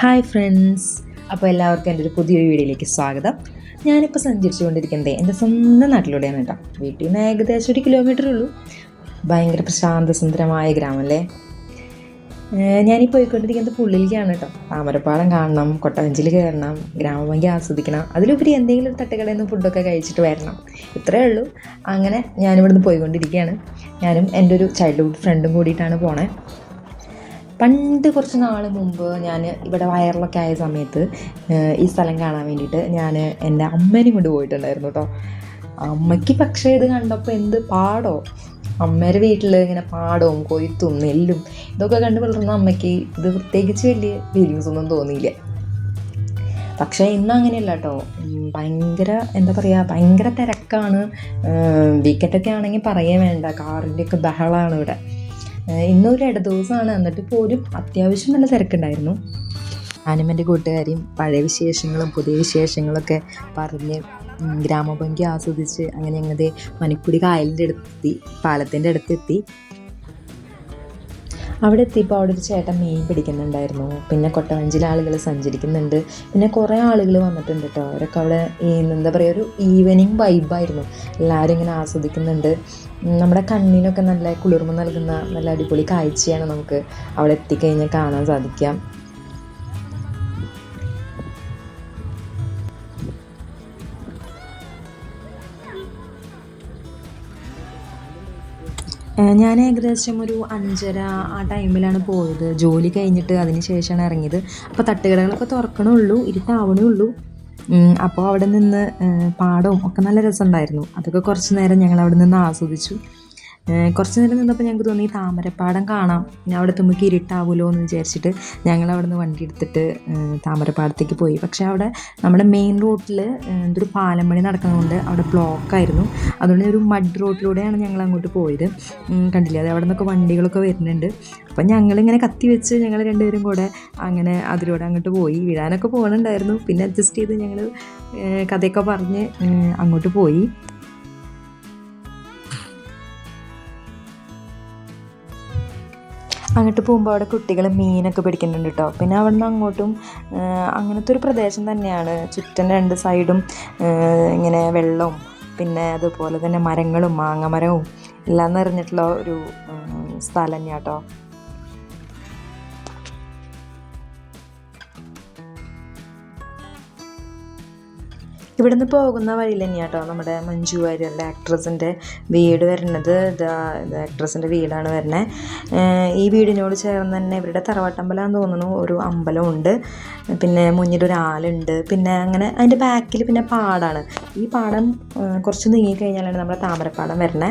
Hi friends അപ്പോൾ എല്ലാവർക്കും എന്റെ ഒരു പുതിയൊരു വീഡിയോയിലേക്ക് സ്വാഗതം. ഞാനിപ്പോൾ സഞ്ചരിച്ചുകൊണ്ടിരിക്കുന്നത് എന്റെ സ്വന്തം നാട്ടിലൂടെയാണ് കേട്ടോ. വീട്ടിൽ നിന്ന് ഏകദേശം ഒരു കിലോമീറ്റർ ഉള്ളൂ. ഭയങ്കര പ്രശാന്തസുന്ദരമായ ഗ്രാമം അല്ലേ ഞാനീ പോയിക്കൊണ്ടിരിക്കുന്നത് പുള്ളിലേക്കാണ് കേട്ടോ. താമരപ്പാടം കാണണം കൊട്ടവഞ്ചിൽ കയറണം ഗ്രാമഭംഗി ആസ്വദിക്കണം. അതിലുപരി എന്തെങ്കിലും ഒരു തട്ടുകടയിൽ നിന്ന് ഫുഡൊക്കെ കഴിച്ചിട്ട് വരണം. ഇത്രയേ ഉള്ളൂ. അങ്ങനെ ഞാനിവിടുന്ന് പോയിക്കൊണ്ടിരിക്കുകയാണ്. ഞാനും എന്റെ ഒരു ചൈൽഡ്ഹുഡ് ഫ്രണ്ടും കൂടിയിട്ടാണ് പോണേ. പണ്ട് കുറച്ച് നാൾ മുമ്പ് ഞാൻ ഇവിടെ വയറിലൊക്കെ ആയ സമയത്ത് ഈ സ്ഥലം കാണാൻ വേണ്ടിയിട്ട് ഞാൻ എന്റെ അമ്മേനെയും കൊണ്ട് പോയിട്ടുണ്ടായിരുന്നു കേട്ടോ അമ്മയ്ക്ക് പക്ഷേ ഇത് കണ്ടപ്പോൾ എന്ത് പാടോ? അമ്മേരെ വീട്ടിൽ ഇങ്ങനെ പാടവും കൊയ്ത്തും നെല്ലും ഇതൊക്കെ കണ്ട് വളർന്ന അമ്മയ്ക്ക് ഇത് പ്രത്യേകിച്ച് വലിയ ഫീലിങ്സ് ഒന്നും തോന്നിയില്ല. പക്ഷേ ഇന്ന് അങ്ങനെയല്ല കേട്ടോ ഭയങ്കര എന്താ പറയുക ഭയങ്കര തിരക്കാണ്. വീക്കെൻഡൊക്കെ ആണെങ്കിൽ പറയേ വേണ്ട. കാറിന്റെയൊക്കെ ബഹളമാണ് ഇവിടെ. ഇന്നൊരു ഇട ദിവസമാണ് എന്നിട്ട് പോലും അത്യാവശ്യം നല്ല തിരക്കുണ്ടായിരുന്നു. ഞാനും എന്റെ പഴയ വിശേഷങ്ങളും പുതിയ വിശേഷങ്ങളൊക്കെ പറഞ്ഞ് ഗ്രാമഭംഗി ആസ്വദിച്ച് അങ്ങനെ ഞങ്ങളുടെ മണിക്കുടി കായലിന്റെ അടുത്തെത്തി പാലത്തിന്റെ അടുത്തെത്തി അവിടെ എത്തിയപ്പോൾ അവിടെ ഒരു ചേട്ടൻ മീൻ പിടിക്കുന്നുണ്ടായിരുന്നു. പിന്നെ കൊട്ടവഞ്ചിൽ ആളുകൾ സഞ്ചരിക്കുന്നുണ്ട്. പിന്നെ കുറേ ആളുകൾ വന്നിട്ടുണ്ട് കേട്ടോ അവരൊക്കെ അവിടെ എന്താ പറയുക ഒരു ഈവനിങ് വൈബായിരുന്നു എല്ലാവരും ഇങ്ങനെ ആസ്വദിക്കുന്നുണ്ട്. നമ്മുടെ കണ്ണിനൊക്കെ നല്ല കുളിർമ നൽകുന്ന നല്ല അടിപൊളി കാഴ്ചയാണ് നമുക്ക് അവിടെ എത്തിക്കഴിഞ്ഞാൽ കാണാൻ സാധിക്കാം ഞാൻ ഏകദേശം ഒരു അഞ്ചര ആ ടൈമിലാണ് പോയത്. ജോലി കഴിഞ്ഞിട്ട് അതിന് ശേഷമാണ് ഇറങ്ങിയത്. അപ്പോൾ തട്ടുകടകളൊക്കെ തുറക്കണുള്ളൂ ഇരുട്ടാവണേ ഉള്ളൂ അപ്പോൾ അവിടെ നിന്ന് പാടവും ഒക്കെ നല്ല രസമുണ്ടായിരുന്നു. അതൊക്കെ കുറച്ച് നേരം ഞങ്ങൾ അവിടെ നിന്ന് ആസ്വദിച്ചു. കുറച്ച് നേരം നിന്നപ്പോൾ ഞങ്ങൾക്ക് തോന്നി താമരപ്പാടം കാണാം. പിന്നെ അവിടെ തുമ്മിക്ക് ഇരുട്ടാവുമല്ലോ എന്ന് വിചാരിച്ചിട്ട് ഞങ്ങൾ അവിടെ നിന്ന് വണ്ടി എടുത്തിട്ട് താമരപ്പാടത്തേക്ക് പോയി. പക്ഷേ അവിടെ നമ്മുടെ മെയിൻ റോട്ടിൽ എന്തൊരു പാലം നടക്കുന്നതുകൊണ്ട് അവിടെ ബ്ലോക്കായിരുന്നു അതുകൊണ്ട് ഒരു മഡ് റോഡിലൂടെയാണ് ഞങ്ങൾ അങ്ങോട്ട് പോയത്. കണ്ടില്ലേ? അത് അവിടെ നിന്നൊക്കെ വണ്ടികളൊക്കെ വരുന്നുണ്ട്. അപ്പം ഞങ്ങളിങ്ങനെ കത്തി വെച്ച് ഞങ്ങൾ രണ്ടുപേരും കൂടെ അങ്ങനെ അതിലൂടെ അങ്ങോട്ട് പോയി. വീഴാനൊക്കെ പോകണുണ്ടായിരുന്നു പിന്നെ അഡ്ജസ്റ്റ് ചെയ്ത് ഞങ്ങൾ കഥയൊക്കെ പറഞ്ഞ് അങ്ങോട്ട് പോയി. അങ്ങോട്ട് പോകുമ്പോൾ അവിടെ കുട്ടികൾ മീനൊക്കെ പിടിക്കുന്നുണ്ട് കേട്ടോ പിന്നെ അവിടെ നിന്ന് അങ്ങോട്ടും അങ്ങനത്തെ ഒരു പ്രദേശം തന്നെയാണ്. ചുറ്റും രണ്ട് സൈഡും ഇങ്ങനെ വെള്ളവും പിന്നെ അതുപോലെ തന്നെ മരങ്ങളും മാങ്ങമരവും എല്ലാം നിറഞ്ഞിട്ടുള്ള ഒരു സ്ഥലം തന്നെയാണ് ഇവിടുന്ന് പോകുന്ന വഴിയിൽ തന്നെയാണ് കേട്ടോ നമ്മുടെ മഞ്ജു വാര്യരുടെ ആക്ട്രസിന്റെ വീട് വരുന്നത്. ആക്ട്രസിന്റെ വീടാണ് വരുന്നത് ഈ വീടിനോട് ചേർന്ന് തന്നെ ഇവരുടെ തറവാട്ടമ്പലം തോന്നുന്നു. ഒരു അമ്പലമുണ്ട് പിന്നെ മുന്നിൽ ഒരു പിന്നെ അങ്ങനെ അതിന്റെ ബാക്കിൽ പിന്നെ പാടാണ്. ഈ പാടം കുറച്ച് നീങ്ങിക്കഴിഞ്ഞാലാണ് നമ്മുടെ താമരപ്പാടം വരണേ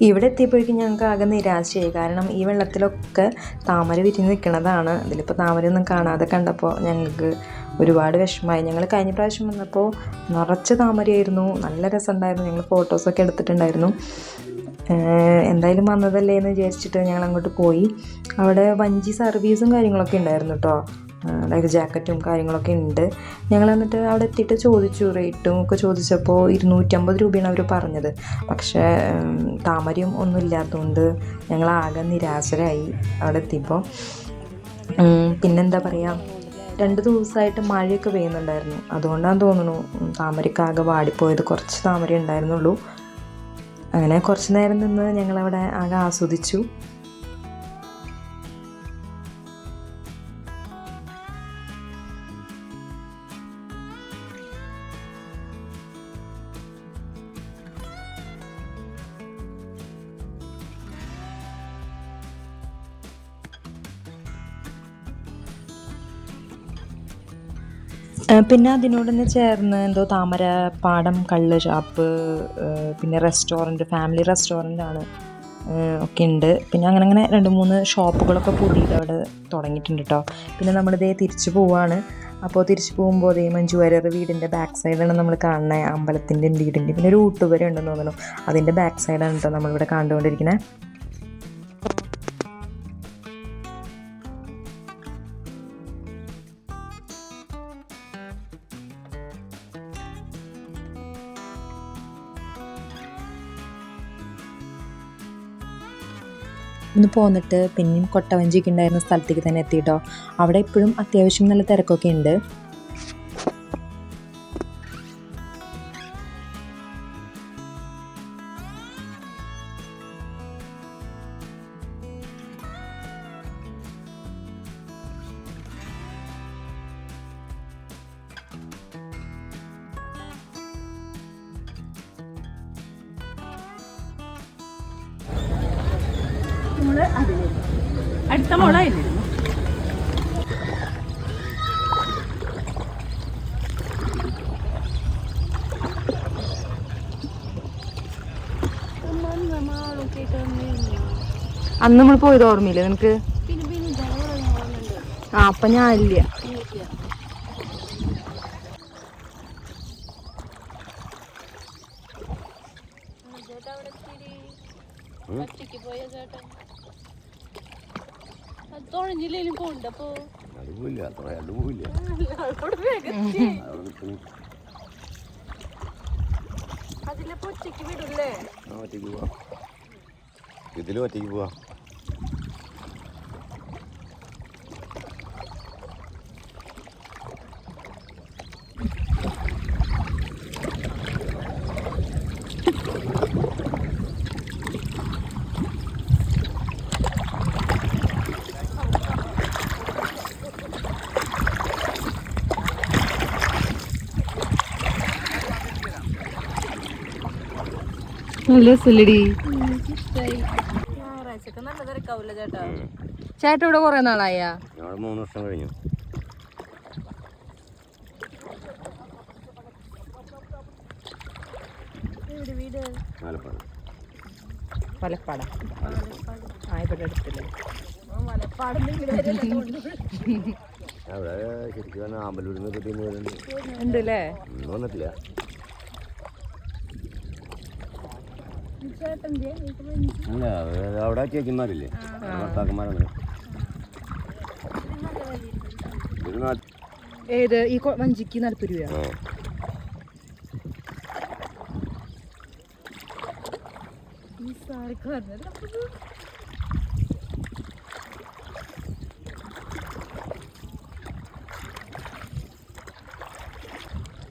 ഇവിടെ എത്തിയപ്പോഴേക്കും ഞങ്ങൾക്ക് ആകെ നിരാശയായി. കാരണം ഈ വെള്ളത്തിലൊക്കെ താമര വിരിഞ്ഞ് നിൽക്കുന്നതാണ്. ഇതിലിപ്പോൾ താമരയൊന്നും കാണാതെ കണ്ടപ്പോൾ ഞങ്ങൾക്ക് ഒരുപാട് വിഷമമായി. ഞങ്ങൾ കഴിഞ്ഞ പ്രാവശ്യം വന്നപ്പോൾ നിറച്ച് താമരയായിരുന്നു. നല്ല രസമുണ്ടായിരുന്നു. ഞങ്ങൾ ഫോട്ടോസൊക്കെ എടുത്തിട്ടുണ്ടായിരുന്നു. എന്തായാലും വന്നതല്ലേ എന്ന് വിചാരിച്ചിട്ട് ഞങ്ങൾ അങ്ങോട്ട് പോയി. അവിടെ വഞ്ചി സർവീസും കാര്യങ്ങളൊക്കെ ഉണ്ടായിരുന്നു കേട്ടോ ലൈഫ് ജാക്കറ്റും കാര്യങ്ങളൊക്കെ ഉണ്ട്. ഞങ്ങൾ എന്നിട്ട് അവിടെ എത്തിയിട്ട് ചോദിച്ചു റേറ്റും ഒക്കെ ചോദിച്ചപ്പോൾ ഇരുന്നൂറ്റമ്പത് രൂപയാണ് അവർ പറഞ്ഞത്. പക്ഷേ താമരയും ഒന്നും ഇല്ലാത്തതുകൊണ്ട് ഞങ്ങൾ ആകെ നിരാശരായി അവിടെ എത്തിയപ്പോൾ. പിന്നെന്താ പറയുക രണ്ട് ദിവസമായിട്ട് മഴയൊക്കെ പെയ്യുന്നുണ്ടായിരുന്നു. അതുകൊണ്ടാണ് തോന്നുന്നു താമരക്കാകെ വാടിപ്പോയത് കുറച്ച് താമര ഉണ്ടായിരുന്നുള്ളൂ. അങ്ങനെ കുറച്ച് നേരം നിന്ന് ഞങ്ങളവിടെ ആകെ ആസ്വദിച്ചു. പിന്നെ അതിനോട് തന്നെ ചേർന്ന് എന്തോ താമര പാടം കള്ള് ഷാപ്പ് പിന്നെ റെസ്റ്റോറന്റ് ഫാമിലി റെസ്റ്റോറന്റ് ആണ് ഒക്കെ ഉണ്ട്. പിന്നെ അങ്ങനെ അങ്ങനെ രണ്ട് മൂന്ന് ഷോപ്പുകളൊക്കെ പുതിയത് അവിടെ തുടങ്ങിയിട്ടുണ്ട് കേട്ടോ പിന്നെ നമ്മളിതേ തിരിച്ചു പോവാണ്. അപ്പോൾ തിരിച്ചു പോകുമ്പോൾ അതേ മഞ്ജു വീടിന്റെ ബാക്ക് സൈഡാണ് നമ്മൾ കാണുന്നത് അമ്പലത്തിന്റെ വീടിന്റെ പിന്നെ ഒരു ഊട്ടുവരെ ഉണ്ടെന്ന് തോന്നുന്നു. അതിന്റെ ബാക്ക് സൈഡാണ് കേട്ടോ നമ്മളിവിടെ കണ്ടുകൊണ്ടിരിക്കുന്നത് ഒന്ന് പോന്നിട്ട് പിന്നെയും കൊട്ടവഞ്ചിയൊക്കെ ഉണ്ടായിരുന്ന സ്ഥലത്തേക്ക് തന്നെ എത്തിയിട്ടോ അവിടെ ഇപ്പോഴും അത്യാവശ്യം നല്ല തിരക്കൊക്കെ ഉണ്ട്. അതിലിരുന്നു അടുത്ത മോൾ അന്ന് നമ്മൾ പോയത് ഓർമ്മയില്ല നിനക്ക്? ആ അപ്പൊ ഞാൻ ഇല്ല. ഒറ്റയ്ക്ക് പോയ ചേട്ടൻ? തുഴഞ്ഞില്ലേലും പോണ്ടപ്പോ അതുമില്ല അത്ര അതുമില്ല അതിലപ്പോ ഒറ്റയ്ക്ക് വിടൂല്ലേ? ഒറ്റയ്ക്ക് പോവാം. ഇതിലും ഒറ്റയ്ക്ക് പോവാം. നല്ല രസമില്ലടി ചേട്ടാ? ഇവിടെ കുറെ നാളായ? മൂന്ന് വർഷം കഴിഞ്ഞു. ആ ഇവിടെ അടുത്തില്ലേ. അവിടെ ശരിക്കും ആമ്പലൂരിൽ നിന്ന് വന്നിട്ടില്ല. അല്ല അവിടെ ചേച്ചിമാരില്ലേ നാട്ടിൽ ഏത്? ഈ വഞ്ചിക്ക് നാൽപ്പത് രൂപ.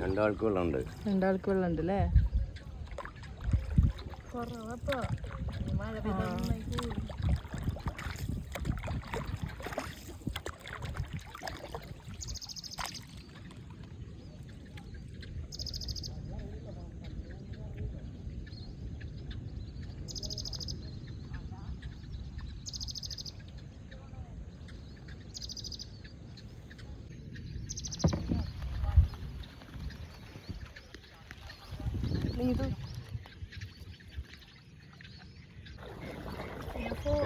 രണ്ടാൾക്ക് വെള്ളമുണ്ട് രണ്ടാൾക്ക് വെള്ളം ഉണ്ട് അല്ലേ? corona apa? Gimana itu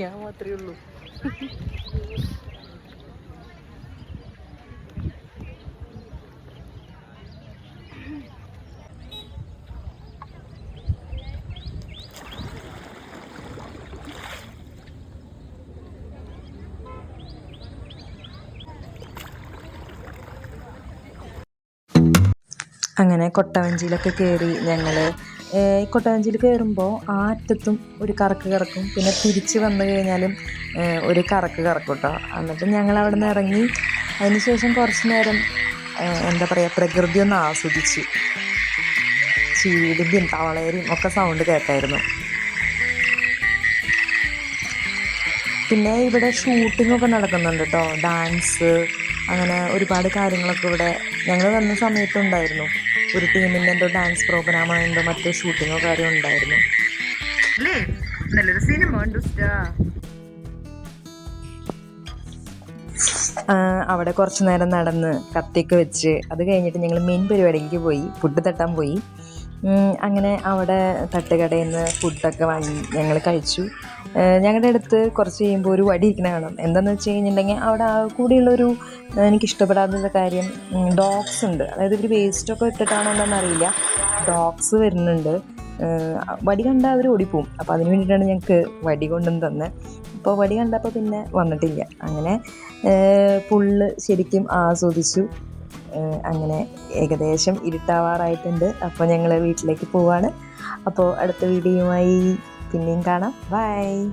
ഞാൻ മാത്രമേ ഉള്ളൂ. അങ്ങനെ കൊട്ടവഞ്ചിയിലൊക്കെ കയറി ഞങ്ങൾ കൊട്ടവഞ്ചിയിൽ കയറുമ്പോൾ ആ അറ്റത്തും ഒരു കറക്ക് കറക്കും. പിന്നെ തിരിച്ച് വന്നു കഴിഞ്ഞാലും ഒരു കറക്ക് കറക്കും കേട്ടോ എന്നിട്ട് ഞങ്ങൾ അവിടെ നിന്ന് ഇറങ്ങി അതിനുശേഷം കുറച്ച് നേരം എന്താ പറയുക പ്രകൃതി ഒന്ന് ആസ്വദിച്ചു. ചീടിന്റെയും തവളേരിയും ഒക്കെ സൗണ്ട് കേട്ടായിരുന്നു. പിന്നെ ഇവിടെ ഷൂട്ടിംഗ് ഒക്കെ നടക്കുന്നുണ്ട് കേട്ടോ ഡാൻസ് അങ്ങനെ ഒരുപാട് കാര്യങ്ങളൊക്കെ ഇവിടെ ഞങ്ങൾ വന്ന സമയത്തുണ്ടായിരുന്നു. ഒരു ടീമിന്റെ എന്തോ ഡാൻസ് പ്രോഗ്രാമോ എന്തോ മറ്റോ ഷൂട്ടിങ്ങോ കാര്യമോ ഉണ്ടായിരുന്നു. അല്ലേ? നല്ലൊരു സിനിമ അവിടെ കുറച്ച് നേരം നടന്ന് കത്തിയൊക്കെ വെച്ച് അത് കഴിഞ്ഞിട്ട് ഞങ്ങൾ മെയിൻ പരിപാടിക്ക് പോയി ഫുഡ് തട്ടാൻ പോയി. അങ്ങനെ അവിടെ തട്ടുകടയിൽ നിന്ന് ഫുഡൊക്കെ വാങ്ങി ഞങ്ങൾ കഴിച്ചു. ഞങ്ങളുടെ അടുത്ത് കുറച്ച് കഴിയുമ്പോൾ ഒരു വടി ഇരിക്കുന്ന കാണാം. എന്താണെന്ന് വെച്ച് കഴിഞ്ഞിട്ടുണ്ടെങ്കിൽ അവിടെ കൂടിയുള്ളൊരു എനിക്ക് ഇഷ്ടപ്പെടാത്ത കാര്യം ഡോഗ്സ് ഉണ്ട്. അതായത് ഇവർ വേസ്റ്റൊക്കെ ഇട്ടിട്ടാണോ എന്താണെന്ന് അറിയില്ല. ഡോഗ്സ് വരുന്നുണ്ട്. വടി കണ്ടാൽ അവർ ഓടിപ്പോവും. അപ്പോൾ അതിന് വേണ്ടിയിട്ടാണ് ഞങ്ങൾക്ക് വടി കൊണ്ടുവന്ന് തന്നെ. അപ്പോൾ വടി കണ്ടപ്പോൾ പിന്നെ വന്നിട്ടില്ല. അങ്ങനെ പുള്ള് ശരിക്കും ആസ്വദിച്ചു. അങ്ങനെ ഏകദേശം ഇരുട്ടാവാറായിട്ടുണ്ട്. അപ്പോൾ ഞങ്ങൾ വീട്ടിലേക്ക് പോവാണ്. അപ്പോൾ അടുത്ത വീഡിയോയുമായി പിന്നെയും കാണാം. ബൈ.